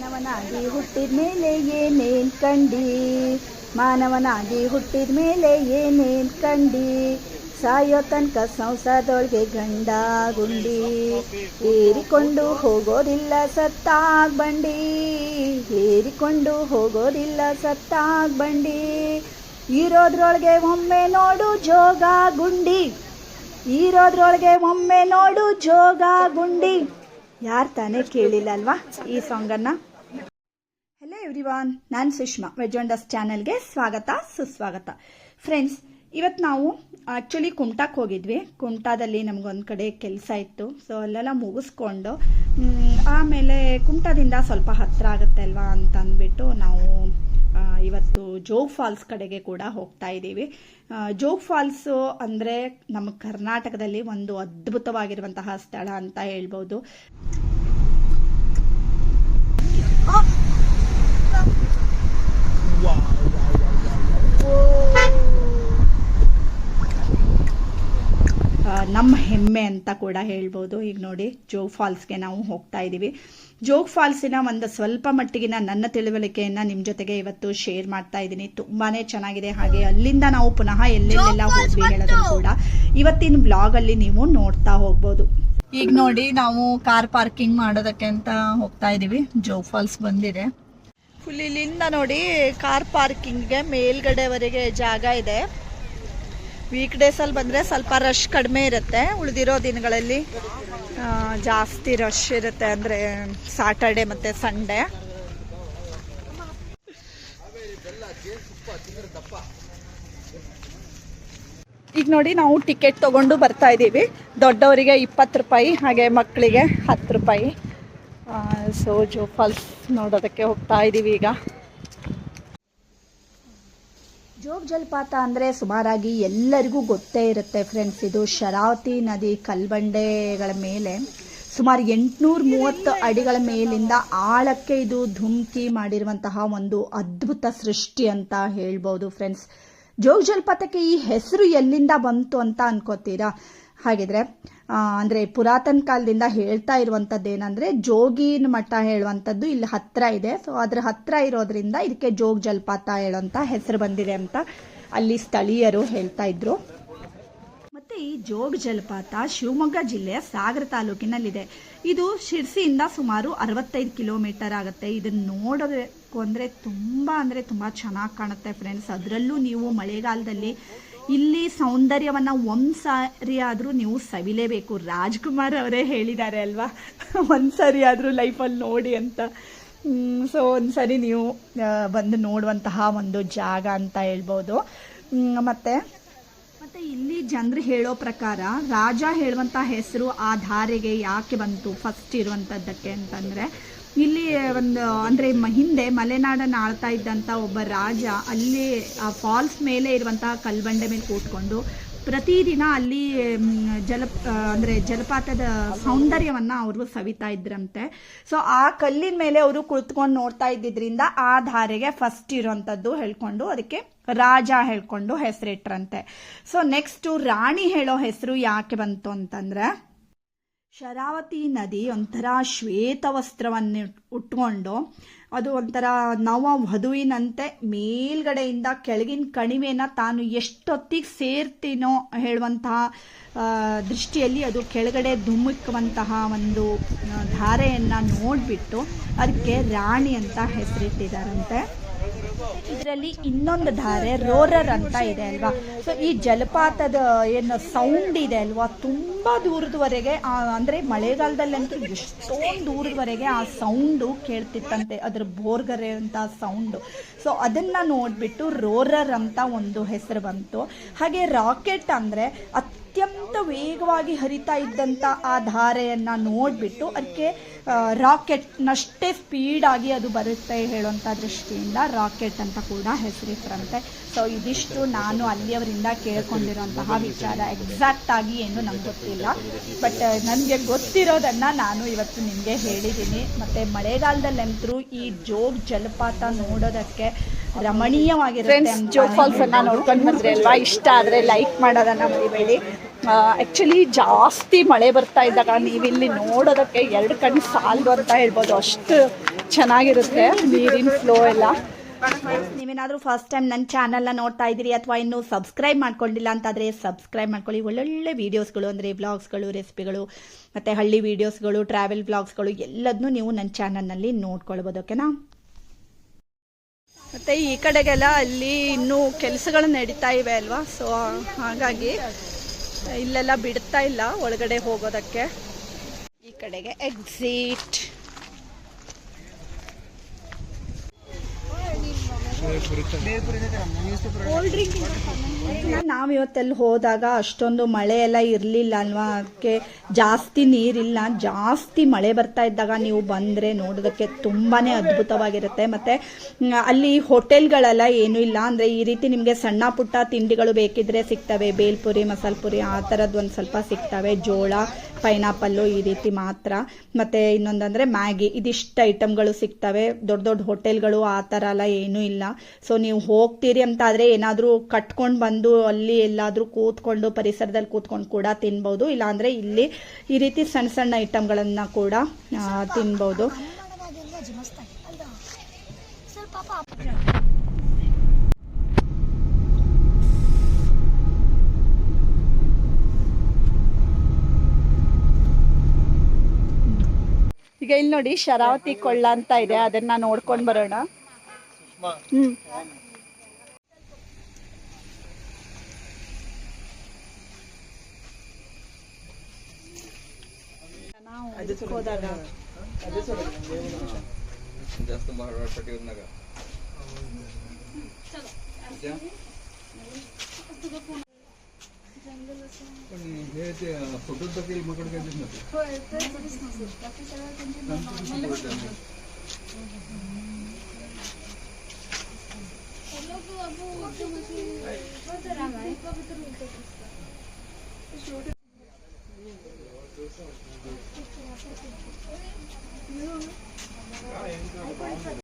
ಮಾನವನಾಗಿ ಹುಟ್ಟಿದ ಮೇಲೆ ಏನೇನ್ ಕಂಡಿ? ಮಾನವನಾಗಿ ಹುಟ್ಟಿದ ಮೇಲೆ ಏನೇನ್ ಕಂಡಿ? ಸಾಯೋ ತನಕ ಸಂಸಾರದೊಳಗೆ ಗಂಡ ಗುಂಡಿ ಏರಿಕೊಂಡು ಹೋಗೋದಿಲ್ಲ ಸತ್ತಾಗ್ ಬಂಡಿ ಏರಿಕೊಂಡು ಹೋಗೋದಿಲ್ಲ ಸತ್ತಾಗ್ ಬಂಡಿ ಇರೋದ್ರೊಳಗೆ ಒಮ್ಮೆ ನೋಡು ಜೋಗ ಗುಂಡಿ ಇರೋದ್ರೊಳಗೆ ಒಮ್ಮೆ ನೋಡು ಜೋಗ ಗುಂಡಿ ಯಾರು ತಾನೇ ಕೇಳಿಲ್ಲ ಅಲ್ವಾ ಈ ಸಾಂಗನ್ನು? ಹಲೋ ಎವ್ರಿವಾನ್ ನಾನು ಸುಷ್ಮಾ ವೆಜೊಂಡಸ್ ಚಾನಲ್ಗೆ ಸ್ವಾಗತ, ಸುಸ್ವಾಗತ. ಫ್ರೆಂಡ್ಸ್ ಇವತ್ತು ನಾವು ಆ್ಯಕ್ಚುಲಿ ಕುಮಟಾಕ್ಕೆ ಹೋಗಿದ್ವಿ. ಕುಮಟಾದಲ್ಲಿ ನಮಗೊಂದು ಕಡೆ ಕೆಲಸ ಇತ್ತು. ಸೊ ಅಲ್ಲೆಲ್ಲ ಮುಗಿಸ್ಕೊಂಡು ಆಮೇಲೆ ಕುಮಟಾದಿಂದ ಸ್ವಲ್ಪ ಹತ್ತಿರ ಆಗುತ್ತೆ ಅಲ್ವಾ ಅಂತ ಅಂದ್ಬಿಟ್ಟು ನಾವು ಇವತ್ತು ಜೋಗ್ ಫಾಲ್ಸ್ ಕಡೆಗೆ ಕೂಡ ಹೋಗ್ತಾ ಇದ್ದೀವಿ. ಜೋಗ್ ಫಾಲ್ಸ್ ಅಂದ್ರೆ ನಮ್ಮ ಕರ್ನಾಟಕದಲ್ಲಿ ಒಂದು ಅದ್ಭುತವಾಗಿರುವಂತಹ ಸ್ಥಳ ಅಂತ ಹೇಳ್ಬೋದು. ಆ, ನಮ್ಮ ಹೆಮ್ಮೆ ಅಂತ ಕೂಡ ಹೇಳ್ಬೋದು. ಈಗ ನೋಡಿ ಜೋಗ್ ಫಾಲ್ಸ್ಗೆ ನಾವು ಹೋಗ್ತಾ ಇದ್ದೀವಿ ಜೋಗ್ ಫಾಲ್ಸಿನ ಒಂದು ಸ್ವಲ್ಪ ಮಟ್ಟಿಗಿನ ನನ್ನ ತಿಳುವಳಿಕೆಯನ್ನು ನಿಮ್ಮ ಜೊತೆಗೆ ಇವತ್ತು ಶೇರ್ ಮಾಡ್ತಾ ಇದ್ದೀನಿ ತುಂಬಾನೇ ಚೆನ್ನಾಗಿದೆ. ಹಾಗೆ ಅಲ್ಲಿಂದ ನಾವು ಪುನಃ ಎಲ್ಲೆಲ್ಲೆಲ್ಲ ಹೋದ್ವಿ ಹೇಳೋದನ್ನು ಕೂಡ ಇವತ್ತಿನ ಬ್ಲಾಗಲ್ಲಿ ನೀವು ನೋಡ್ತಾ ಹೋಗ್ಬೋದು. ಈಗ ನೋಡಿ ನಾವು ಕಾರ್ ಪಾರ್ಕಿಂಗ್ ಮಾಡೋದಕ್ಕೆ ಅಂತ ಹೋಗ್ತಾ ಇದ್ದೀವಿ ಜೋಗ್ ಫಾಲ್ಸ್ ಬಂದಿದೆ. ಫುಲ್ ಇಲ್ಲಿಂದ ನೋಡಿ ಕಾರ್ ಪಾರ್ಕಿಂಗ್ಗೆ ಮೇಲ್ಗಡೆವರೆಗೆ ಜಾಗ ಇದೆ. ವೀಕ್ ಡೇಸಲ್ಲಿ ಬಂದರೆ ಸ್ವಲ್ಪ ರಶ್ ಕಡಿಮೆ ಇರುತ್ತೆ. ಉಳಿದಿರೋ ದಿನಗಳಲ್ಲಿ ಜಾಸ್ತಿ ರಶ್ ಇರುತ್ತೆ ಅಂದರೆ ಸಾಟರ್ಡೆ ಮತ್ತು ಸಂಡೇ ಈಗ ನೋಡಿ ನಾವು ಟಿಕೆಟ್ ತೊಗೊಂಡು ಬರ್ತಾ ಇದ್ದೀವಿ. ದೊಡ್ಡವರಿಗೆ ಇಪ್ಪತ್ತು ರೂಪಾಯಿ, ಹಾಗೆ ಮಕ್ಕಳಿಗೆ ಹತ್ತು ರೂಪಾಯಿ. ಸೊ ಜೋ ಫಾಲ್ಸ್ ನೋಡೋದಕ್ಕೆ ಹೋಗ್ತಾ ಇದ್ದೀವಿ ಈಗ. ಜೋಗ್ ಜಲಪಾತ ಅಂದರೆ ಸುಮಾರಾಗಿ ಎಲ್ಲರಿಗೂ ಗೊತ್ತೇ ಇರುತ್ತೆ ಫ್ರೆಂಡ್ಸ್ ಇದು ಶರಾವತಿ ನದಿ ಕಲ್ಬಂಡೆಗಳ ಮೇಲೆ ಸುಮಾರು ಎಂಟುನೂರ ಮೂವತ್ತು ಅಡಿಗಳ ಮೇಲಿಂದ ಆಳಕ್ಕೆ ಇದು ಧುಮುಕಿ ಮಾಡಿರುವಂತಹ ಒಂದು ಅದ್ಭುತ ಸೃಷ್ಟಿ ಅಂತ ಹೇಳ್ಬೋದು ಫ್ರೆಂಡ್ಸ್ ಜೋಗ ಜಲಪಾತಕ್ಕೆ ಈ ಹೆಸರು ಎಲ್ಲಿಂದ ಬಂತು ಅಂತ ಅನ್ಕೋತೀರಾ? ಹಾಗಿದ್ರೆ ಅಂದ್ರೆ ಪುರಾತನ ಕಾಲದಿಂದ ಹೇಳ್ತಾ ಇರುವಂತದ್ದು ಏನಂದ್ರೆ ಜೋಗಿನ ಮಠ ಹೇಳುವಂಥದ್ದು ಇಲ್ಲಿ ಹತ್ರ ಇದೆ. ಸೊ ಅದ್ರ ಹತ್ರ ಇರೋದ್ರಿಂದ ಇದಕ್ಕೆ ಜೋಗ್ ಜಲಪಾತ ಹೇಳುವಂತ ಹೆಸರು ಬಂದಿದೆ ಅಂತ ಅಲ್ಲಿ ಸ್ಥಳೀಯರು ಹೇಳ್ತಾ ಇದ್ರು. ಮತ್ತೆ ಈ ಜೋಗ ಜಲಪಾತ ಶಿವಮೊಗ್ಗ ಜಿಲ್ಲೆಯ ಸಾಗರ ತಾಲೂಕಿನಲ್ಲಿದೆ. ಇದು ಶಿರ್ಸಿಯಿಂದ ಸುಮಾರು ಅರವತ್ತೈದು ಕಿಲೋಮೀಟರ್ ಆಗುತ್ತೆ. ಇದನ್ನ ನೋಡಬೇಕು ಅಂದ್ರೆ ತುಂಬಾ ಅಂದ್ರೆ ತುಂಬಾ ಚೆನ್ನಾಗಿ ಕಾಣುತ್ತೆ ಫ್ರೆಂಡ್ಸ್ ಅದರಲ್ಲೂ ನೀವು ಮಳೆಗಾಲದಲ್ಲಿ ಇಲ್ಲಿ ಸೌಂದರ್ಯವನ್ನ ಒಂದ್ಸಾರಿ ಆದ್ರೂ ನೀವು ಸವಿಲೇಬೇಕು. ರಾಜ್ಕುಮಾರ್ ಅವರೇ ಹೇಳಿದ್ದಾರೆ ಅಲ್ವಾ? ಒಂದ್ಸರಿ ಆದ್ರೂ ಲೈಫಲ್ಲಿ ನೋಡಿ ಅಂತ. ಸೊ ಒಂದ್ಸರಿ ನೀವು ಬಂದು ನೋಡುವಂತಹ ಒಂದು ಜಾಗ ಅಂತ ಹೇಳ್ಬೋದು. ಮತ್ತು? ಮತ್ತೆ ಇಲ್ಲಿ ಜನರು ಹೇಳೋ ಪ್ರಕಾರ ರಾಜ ಹೇಳುವಂಥ ಹೆಸರು ಆ ಧಾರೆಗೆ ಯಾಕೆ ಬಂತು? ಫಸ್ಟ್ ಇರುವಂತದ್ದಕ್ಕೆ ಅಂತಂದ್ರೆ ಇಲ್ಲಿ ಒಂದು, ಅಂದ್ರೆ ಹಿಂದೆ ಮಲೆನಾಡನ್ನ ಆಳ್ತಾ ಇದ್ದಂತ ಒಬ್ಬ ರಾಜ ಅಲ್ಲಿ, ಆ ಫಾಲ್ಸ್ ಮೇಲೆ ಇರುವಂತಹ ಕಲ್ಬಂಡೆ ಮೇಲೆ ಕೂತ್ಕೊಂಡು ಪ್ರತಿದಿನ ಅಲ್ಲಿ ಜಲ ಅಂದ್ರೆ ಜಲಪಾತದ ಸೌಂದರ್ಯವನ್ನ ಅವರು ಸವಿತಾ ಇದ್ರಂತೆ. ಸೊ ಆ ಕಲ್ಲಿನ ಮೇಲೆ ಅವರು ಕುಳಿತುಕೊಂಡು ನೋಡ್ತಾ ಇದ್ದಿದ್ರಿಂದ ಆ ಧಾರೆಗೆ ಫಸ್ಟ್ ಇರುವಂತದ್ದು ಹೇಳ್ಕೊಂಡು ಅದಕ್ಕೆ ರಾಜ ಹೇಳ್ಕೊಂಡು ಹೆಸರಿಟ್ರಂತೆ. ಸೊ ನೆಕ್ಸ್ಟ್ ರಾಣಿ ಹೇಳೋ ಹೆಸರು ಯಾಕೆ ಬಂತು ಅಂತಂದ್ರೆ ಶರಾವತಿ ನದಿ ಒಂಥರ ಶ್ವೇತ ವಸ್ತ್ರವನ್ನು ಉಟ್ಕೊಂಡು ಅದು ಒಂಥರ ನವ ವಧುವಿನಂತೆ ಮೇಲ್ಗಡೆಯಿಂದ ಕೆಳಗಿನ ಕಣಿವೆನ ತಾನು ಎಷ್ಟೊತ್ತಿಗೆ ಸೇರ್ತೀನೋ ಹೇಳುವಂತಹ ದೃಷ್ಟಿಯಲ್ಲಿ ಅದು ಕೆಳಗಡೆ ಧುಮ್ಮುಕ್ಕುವಂತಹ ಒಂದು ಧಾರೆಯನ್ನು ನೋಡಿಬಿಟ್ಟು ಅದಕ್ಕೆ ರಾಣಿ ಅಂತ ಹೆಸರಿಟ್ಟಿದ್ದಾರಂತೆ. ಇದರಲ್ಲಿ ಇನ್ನೊಂದು ಧಾರೆ ರೋರರ್ ಅಂತ ಇದೆ ಅಲ್ವಾ? ಸೊ ಈ ಜಲಪಾತದ, ಏನು ಸೌಂಡ್ ಇದೆ ಅಲ್ವಾ? ತುಂಬಾ ದೂರದವರೆಗೆ ಅಂದರೆ ಮಳೆಗಾಲದಲ್ಲಂತೂ ಎಷ್ಟೊಂದು ದೂರದವರೆಗೆ ಆ ಸೌಂಡು ಕೇಳ್ತಿತ್ತಂತೆ, ಅದ್ರ ಬೋರ್ಗರೆ ಅಂತ ಸೌಂಡು ಸೊ ಅದನ್ನ ನೋಡ್ಬಿಟ್ಟು ರೋರರ್ ಅಂತ ಒಂದು ಹೆಸರು ಬಂತು. ಹಾಗೆ ರಾಕೆಟ್ ಅಂದ್ರೆ ಅತ್ಯಂತ ವೇಗವಾಗಿ ಹರಿತಾ ಇದ್ದಂಥ ಆ ಧಾರೆಯನ್ನ ನೋಡ್ಬಿಟ್ಟು ಅದಕ್ಕೆ ರಾಕೆಟ್ನಷ್ಟೇ ಸ್ಪೀಡಾಗಿ ಅದು ಬರುತ್ತೆ ಹೇಳುವಂಥ ದೃಷ್ಟಿಯಿಂದ ರಾಕೆಟ್ ಅಂತ ಕೂಡ ಹೆಸರಿಟ್ರಂತೆ ಸೊ ಇದಿಷ್ಟು ನಾನು ಅಲ್ಲಿಯವರಿಂದ ಕೇಳ್ಕೊಂಡಿರೋಂತಹ ವಿಚಾರ ಎಕ್ಸಾಕ್ಟ್ ಆಗಿ ಏನು ನಂಗೆ ಗೊತ್ತಿಲ್ಲ. ಬಟ್ ನನಗೆ ಗೊತ್ತಿರೋದನ್ನ ನಾನು ಇವತ್ತು ನಿಮಗೆ ಹೇಳಿದ್ದೀನಿ. ಮತ್ತೆ ಮಳೆಗಾಲದಲ್ಲಂತರೂ ಈ ಜೋಗ್ ಜಲಪಾತ ನೋಡೋದಕ್ಕೆ ರಮಣೀಯವಾಗಿರುತ್ತೆ ಜೋಗ್ ಫಾಲ್ಸ್ ಅನ್ನ ನೋಡ್ಕೊಂಡು ಬಂದ್ರೆ ಅಲ್ವಾ? ಇಷ್ಟ ಆದ್ರೆ ಲೈಕ್ ಮಾಡೋದನ್ನ ಮರಿಬೇಡಿ. ಆ್ಯಕ್ಚುಲಿ ಜಾಸ್ತಿ ಮಳೆ ಬರ್ತಾ ಇದ್ದಾಗ ನೀವಿಲ್ಲಿ ನೋಡೋದಕ್ಕೆ ಎರಡು ಕಣ್ಣು ಸಾಲದು ಅಂತ ಹೇಳ್ಬೋದು. ಅಷ್ಟು ಚೆನ್ನಾಗಿರುತ್ತೆ ನೀರಿನ ಫ್ಲೋ ಎಲ್ಲ. ನೀವೇನಾದರೂ ಫಸ್ಟ್ ಟೈಮ್ ನನ್ನ ಚಾನಲ್ನ ನೋಡ್ತಾ ಇದ್ದೀರಿ ಅಥವಾ ಇನ್ನೂ ಸಬ್ಸ್ಕ್ರೈಬ್ ಮಾಡ್ಕೊಂಡಿಲ್ಲ ಅಂತಾದರೆ ಸಬ್ಸ್ಕ್ರೈಬ್ ಮಾಡ್ಕೊಳ್ಳಿ. ಒಳ್ಳೊಳ್ಳೆ ವೀಡಿಯೋಸ್ಗಳು ಅಂದರೆ ವ್ಲಾಗ್ಸ್ಗಳು ರೆಸಿಪಿಗಳು ಮತ್ತು ಹಳ್ಳಿ ವೀಡಿಯೋಸ್ಗಳು ಟ್ರಾವೆಲ್ ವ್ಲಾಗ್ಸ್ಗಳು ಎಲ್ಲದನ್ನೂ ನೀವು ನನ್ನ ಚಾನಲ್ನಲ್ಲಿ ನೋಡ್ಕೊಳ್ಬೋದು ಓಕೆನಾ ಮತ್ತು ಈ ಕಡೆಗೆಲ್ಲ ಅಲ್ಲಿ ಇನ್ನೂ ಕೆಲಸಗಳು ನಡೀತಾ ಇವೆ ಅಲ್ವಾ? ಸೊ ಹಾಗಾಗಿ ಇಲ್ಲೆಲ್ಲ ಬಿಡ್ತಾ ಇಲ್ಲ ಒಳಗಡೆ ಹೋಗೋದಕ್ಕೆ. ಈ ಕಡೆಗೆ ಎಕ್ಸಿಟ್ ನಾವು ಇವತ್ತಲ್ಲಿ ಹೋದಾಗ ಅಷ್ಟೊಂದು ಮಳೆ ಎಲ್ಲ ಇರಲಿಲ್ಲ ಅಲ್ವಾ? ಅದಕ್ಕೆ ಜಾಸ್ತಿ ನೀರಿಲ್ಲ. ಜಾಸ್ತಿ ಮಳೆ ಬರ್ತಾ ಇದ್ದಾಗ ನೀವು ಬಂದರೆ ನೋಡೋದಕ್ಕೆ ತುಂಬಾ ಅದ್ಭುತವಾಗಿರುತ್ತೆ. ಮತ್ತು ಅಲ್ಲಿ ಹೋಟೆಲ್ಗಳೆಲ್ಲ ಏನು ಇಲ್ಲ. ಅಂದರೆ ಈ ರೀತಿ ನಿಮಗೆ ಸಣ್ಣ ಪುಟ್ಟ ತಿಂಡಿಗಳು ಬೇಕಿದ್ರೆ ಸಿಗ್ತವೆ. ಬೇಲ್ಪುರಿ ಮಸಾಲೆ ಪುರಿ ಆ ಥರದ್ದು ಒಂದು ಸ್ವಲ್ಪ ಸಿಗ್ತವೆ. ಜೋಳ ಪೈನಾಪಲ್ಲು ಈ ರೀತಿ ಮಾತ್ರ. ಮತ್ತು ಇನ್ನೊಂದಂದರೆ ಮ್ಯಾಗಿ, ಇದಿಷ್ಟು ಐಟಮ್ಗಳು ಸಿಗ್ತವೆ. ದೊಡ್ಡ ದೊಡ್ಡ ಹೋಟೆಲ್ಗಳು ಆ ಥರ ಎಲ್ಲ ಏನೂ ಇಲ್ಲ. ಸೊ ನೀವು ಹೋಗ್ತೀರಿ ಅಂತ ಆದರೆ ಏನಾದರೂ ಕಟ್ಕೊಂಡು ಬಂದು ಅಲ್ಲಿ ಎಲ್ಲಾದರೂ ಕೂತ್ಕೊಂಡು, ಪರಿಸರದಲ್ಲಿ ಕೂತ್ಕೊಂಡು ಕೂಡ ತಿನ್ಬೋದು. ಇಲ್ಲಾಂದರೆ ಇಲ್ಲಿ ಈ ರೀತಿ ಸಣ್ಣ ಸಣ್ಣ ಐಟಮ್ಗಳನ್ನು ಕೂಡ ತಿನ್ಬೋದು ಮಸ್ತ್ ಅಲ್ವಾ ಸರ್ ಪಾಪ ಈಗ ಇಲ್ಲಿ ನೋಡಿ ಶರಾವತಿ ಕೊಳ್ಳ ಅಂತ ಇದೆ ಅದನ್ನ ನೋಡ್ಕೊಂಡು ಬರೋಣ. ಹ್ಮ್. ನಾವು पण हे ते फोटो देखील मकड काय दिसत नसेल होय ते दिसत नसेल बाकी सगळं त्यांचे नॉर्मल लोक अबू तो म्हणजे बदरा काय पवित्र होतं छोटे काय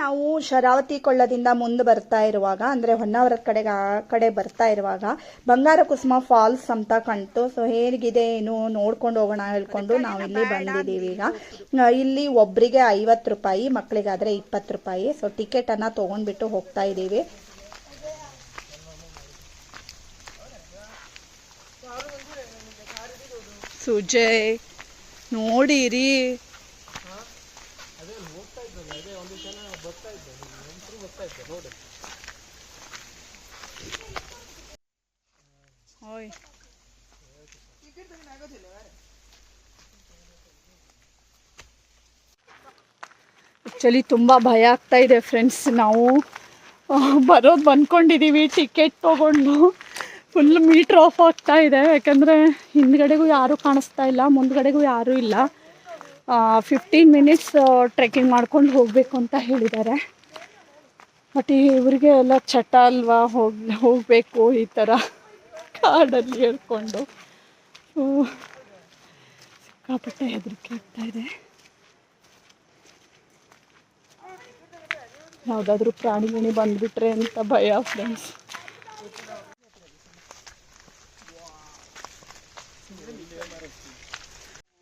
ನಾವು ಶರಾವತಿ ಕೊಳ್ಳದಿಂದ ಮುಂದೆ ಬರ್ತಾ ಇರುವಾಗ ಅಂದರೆ ಹೊನ್ನಾವರದ ಕಡೆಗೆ ಆ ಕಡೆ ಬರ್ತಾ ಇರುವಾಗ ಬಂಗಾರ ಕುಸುಮ ಫಾಲ್ಸ್ ಅಂತ ಕಾಣ್ತು ಸೊ ಹೇಗಿದೆ ಏನು ನೋಡ್ಕೊಂಡು ಹೋಗೋಣ ಹೇಳ್ಕೊಂಡು ನಾವು ಇಲ್ಲಿ ಬಂದಿದ್ದೀವಿ ಈಗ. ಇಲ್ಲಿ ಒಬ್ಬರಿಗೆ ಐವತ್ತು ರೂಪಾಯಿ ಮಕ್ಕಳಿಗಾದರೆ ಇಪ್ಪತ್ತು ರೂಪಾಯಿ. ಸೊ ಟಿಕೆಟನ್ನು ತೊಗೊಂಡ್ಬಿಟ್ಟು ಹೋಗ್ತಾ ಇದ್ದೀವಿ. ಸುಜಯ್ ನೋಡಿರಿ. ಓಯ್ ಆ್ಯಕ್ಚುಲಿ ತುಂಬ ಭಯ ಆಗ್ತಾ ಇದೆ ಫ್ರೆಂಡ್ಸ್ ನಾವು ಬರೋದು ಬಂದ್ಕೊಂಡಿದ್ದೀವಿ ಟಿಕೆಟ್ ತೊಗೊಂಡು. ಫುಲ್ ಮೀಟ್ರ್ ಆಫ್ ಆಗ್ತಾ ಇದೆ. ಯಾಕಂದರೆ, ಹಿಂದ್ಗಡೆಗೂ ಯಾರೂ ಕಾಣಿಸ್ತಾ ಇಲ್ಲ, ಮುಂದ್ಗಡೆಗೂ ಯಾರೂ ಇಲ್ಲ. ಫಿಫ್ಟೀನ್ ಮಿನಿಟ್ಸ್ ಟ್ರೆಕ್ಕಿಂಗ್ ಮಾಡ್ಕೊಂಡು ಹೋಗಬೇಕು ಅಂತ ಹೇಳಿದ್ದಾರೆ. ಬಟ್ ಇವರಿಗೆ ಎಲ್ಲ ಚಟ ಅಲ್ವಾ? ಹೋಗಿ, ಹೋಗಬೇಕು ಈ ಥರ ಕಾಡಲ್ಲಿ ಹೇಳ್ಕೊಂಡು ಸಿಕ್ಕಾಪಟ್ಟೆ ಹೆದರಿಕೆ ಆಗ್ತಾ ಇದೆ. ಯಾವುದಾದ್ರೂ ಪ್ರಾಣಿ ಗಿಣಿ ಬಂದ್ಬಿಟ್ರೆ ಅಂತ ಭಯ ಫ್ರೆಂಡ್ಸ್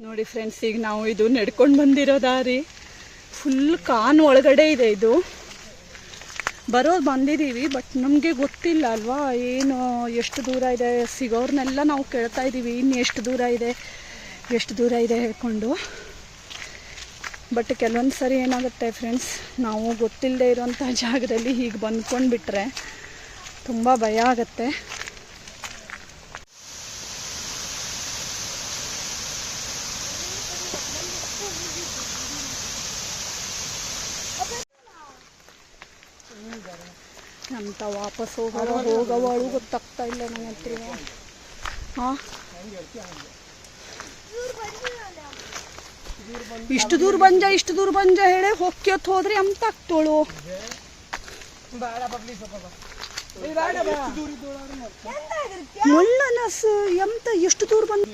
ನೋಡಿ ಫ್ರೆಂಡ್ಸ್ ಈಗ ನಾವು ಇದು ನಡ್ಕೊಂಡು ಬಂದಿರೋ ದಾರಿ. ಫುಲ್ ಕಾನ್ ಒಳಗಡೆ ಇದೆ ಇದು. ಬರೋದು ಬಂದಿದ್ದೀವಿ ಬಟ್ ನಮಗೆ ಗೊತ್ತಿಲ್ಲ ಅಲ್ವಾ? ಏನು, ಎಷ್ಟು ದೂರ ಇದೆ? ಸಿಗೋರ್ನೆಲ್ಲ ನಾವು ಕೇಳ್ತಾ ಇದ್ದೀವಿ, ಇನ್ನು ಎಷ್ಟು ದೂರ ಇದೆ? ಎಷ್ಟು ದೂರ ಇದೆ ಹೇಳ್ಕೊಂಡು. ಬಟ್ ಕೆಲವೊಂದು ಸರಿ ಏನಾಗುತ್ತೆ ಫ್ರೆಂಡ್ಸ್ ನಾವು ಗೊತ್ತಿಲ್ಲದೆ ಇರೋಂಥ ಜಾಗದಲ್ಲಿ ಹೀಗೆ ಬಂದ್ಕೊಂಡು ಬಿಟ್ಟರೆ ತುಂಬ ಭಯ ಆಗುತ್ತೆ. ಅಂತ ವಾಪಸ್ ಹೋಗವ ಹೋಗವಳು ಗೊತ್ತಾಗ್ತಾ ಇಲ್ಲ ನನ್ನ ಹತ್ರ ಹಾಂ ಇಷ್ಟು ದೂರ ಬಂಜ ಇಷ್ಟು ದೂರ ಬಂಜ ಹೇಳಿ? ಹೊಕ್ಕಿಯತ್ ಹೋದ್ರಿ ಅಂತ ಆಗ್ತೋಳು? ಮುಳ್ಳನಸು ಎಂತ ಎಷ್ಟು ದೂರ ಬಂದ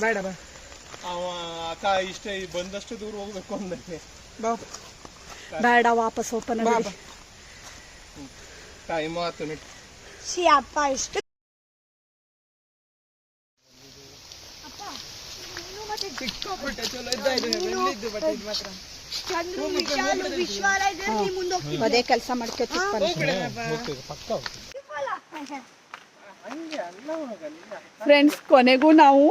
ಬೇಡ ಬಾ. ಅವ ಅಕ್ಕ ಇಷ್ಟೇ ಬಂದಷ್ಟು ದೂರ ಹೋಗ್ಬೇಕು ಬಾ. ಬೇಡ ವಾಪಸ್ ಓಪನ್ ಬಾ. ಆತು ನಿಟ್ ಸಿ ಅಪ್ಪ ಇಷ್ಟು ಸಿಕ್ಕಾಪಟ್ಟೆ ಚಲೋ ಬೆಳ್ಳಿದ್ದು ಬಟ್ ಇದು ಮಾತ್ರ. ಚಂದ್ರು ವಿಶಾಲು ವಿಶ್ವಾಲ ಇದ್ರೆ ನೀ ಮುಂದೆ ಹೋಗ್ತಿ ಅದೇ ಕೆಲಸ ಪಕ್ಕ ಫ್ರೆಂಡ್ಸ್ ಕೊನೆಗೂ ನಾವು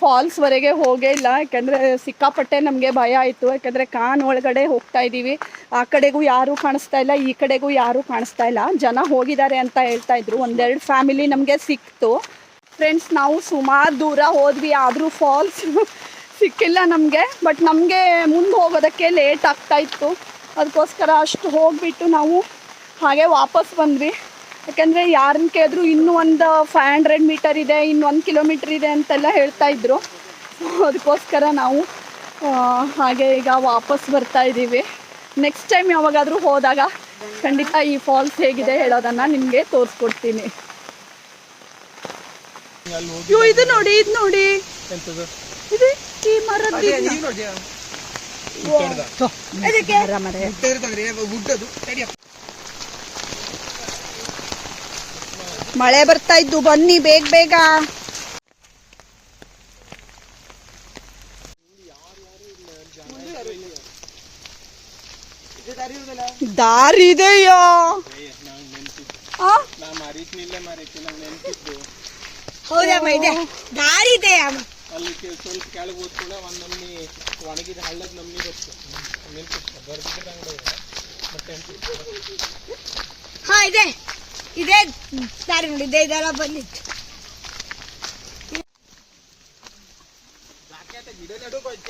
ಫಾಲ್ಸ್ವರೆಗೆ ಹೋಗೇ ಇಲ್ಲ. ಯಾಕಂದರೆ ಸಿಕ್ಕಾಪಟ್ಟೆ ನಮಗೆ ಭಯ ಆಯಿತು. ಯಾಕಂದರೆ ಕಾನ್ ಒಳಗಡೆ ಹೋಗ್ತಾ ಇದ್ದೀವಿ. ಆ ಕಡೆಗೂ ಯಾರೂ ಕಾಣಿಸ್ತಾ ಇಲ್ಲ, ಈ ಕಡೆಗೂ ಯಾರೂ ಕಾಣಿಸ್ತಾ ಇಲ್ಲ. ಜನ ಹೋಗಿದ್ದಾರೆ ಅಂತ ಹೇಳ್ತಾ ಇದ್ರು. ಒಂದೆರಡು ಫ್ಯಾಮಿಲಿ ನಮಗೆ ಸಿಕ್ತು. ಫ್ರೆಂಡ್ಸ್ ನಾವು ಸುಮಾರು ದೂರ ಹೋದ್ವಿ. ಆದರೂ ಫಾಲ್ಸ್ ಸಿಕ್ಕಿಲ್ಲ ನಮಗೆ. ಬಟ್ ನಮಗೆ ಮುಂದೆ ಹೋಗೋದಕ್ಕೆ ಲೇಟ್ ಆಗ್ತಾ ಇತ್ತು. ಅದಕ್ಕೋಸ್ಕರ ಅಷ್ಟು ಹೋಗಿಬಿಟ್ಟು ನಾವು ಹಾಗೆ ವಾಪಸ್ ಬಂದ್ವಿ. ಯಾಕಂದರೆ ಯಾರನ್ನ ಕೇಳಿದ್ರು ಇನ್ನೂ ಒಂದು ಫೈವ್ ಹಂಡ್ರೆಡ್ ಮೀಟರ್ ಇದೆ ಇನ್ನು ಒಂದು ಕಿಲೋಮೀಟ್ರ್ ಇದೆ ಅಂತೆಲ್ಲ ಹೇಳ್ತಾ ಇದ್ರು. ಅದಕ್ಕೋಸ್ಕರ ನಾವು ಹಾಗೆ ಈಗ ವಾಪಸ್ ಬರ್ತಾ ಇದ್ದೀವಿ ನೆಕ್ಸ್ಟ್ ಟೈಮ್ ಯಾವಾಗಾದರೂ ಹೋದಾಗ ಖಂಡಿತ ಈ ಫಾಲ್ಸ್ ಹೇಗಿದೆ ಹೇಳೋದನ್ನ ನಿಮಗೆ ತೋರಿಸ್ಕೊಡ್ತೀನಿ. ಇದು ನೋಡಿ ಇದು ನೋಡಿ. ಇದು ಈ ಮರದ ಅದೇ ಮಳೆ ಬರ್ತಾ ಇದ್ದು, ಬನ್ನಿ ಬೇಗ ಬೇಗ. ಇದು ದಾರಿ ಇರುದಲ್ಲ ದಾರಿ ಇದೆಯಾ? ಆ? ನಾ ಮರೀತಿನಿಲ್ಲ ಮರೀತಿ ನಂಗೆ ನೆನ್ಪಿದ್ದು ಹೌದಮ್ಮ ಇದೆ. ದಾರಿ ಇದೆ ಅಮ್ಮ ಅಲ್ಲಿ ಕೆ- ಸ್ವಲ್ಪ ಕೆಳಗೆ ಓದ್ಕೊಂಡೆ ಒಂದ್ ನಮ್ನಿ ಒಣಗಿದ ಹಳ್ಳದ ನಮ್ನಿ ಗೊತ್ತು ನೆನ್ಪಿತ್ತು ಬರ್ದಿದ್ರೆ ಮತ್ತೆ ಹಾ, ಇದೆ. ಇದೆ ದಾರಿ ನೋಡಿ ಇದೆ ಇದೆಲ್ಲ ಬಂದಿತ್ತು ಗಿಡ ನಡು ಬಜ್ಜ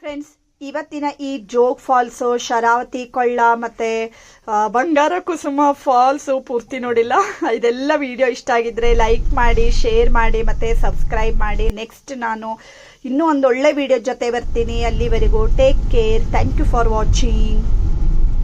ಫ್ರೆಂಡ್ಸ್ ಇವತ್ತಿನ ಈ ಜೋಗ್ ಫಾಲ್ಸು, ಶರಾವತಿ ಕೊಳ್ಳ ಮತ್ತೆ ಬಂಗಾರ ಕುಸುಮ ಫಾಲ್ಸು ಪೂರ್ತಿ ನೋಡಿಲ್ಲ. ಇದೆಲ್ಲ ವಿಡಿಯೋ ಇಷ್ಟ ಆಗಿದ್ರೆ ಲೈಕ್ ಮಾಡಿ ಶೇರ್ ಮಾಡಿ ಮತ್ತೆ ಸಬ್ಸ್ಕ್ರೈಬ್ ಮಾಡಿ. ನೆಕ್ಸ್ಟ್ ನಾನು ಇನ್ನೂ ಒಂದು ಒಳ್ಳೆ ವಿಡಿಯೋ ಜೊತೆ ಬರ್ತೀನಿ. ಅಲ್ಲಿವರೆಗೂ take care thank you for watching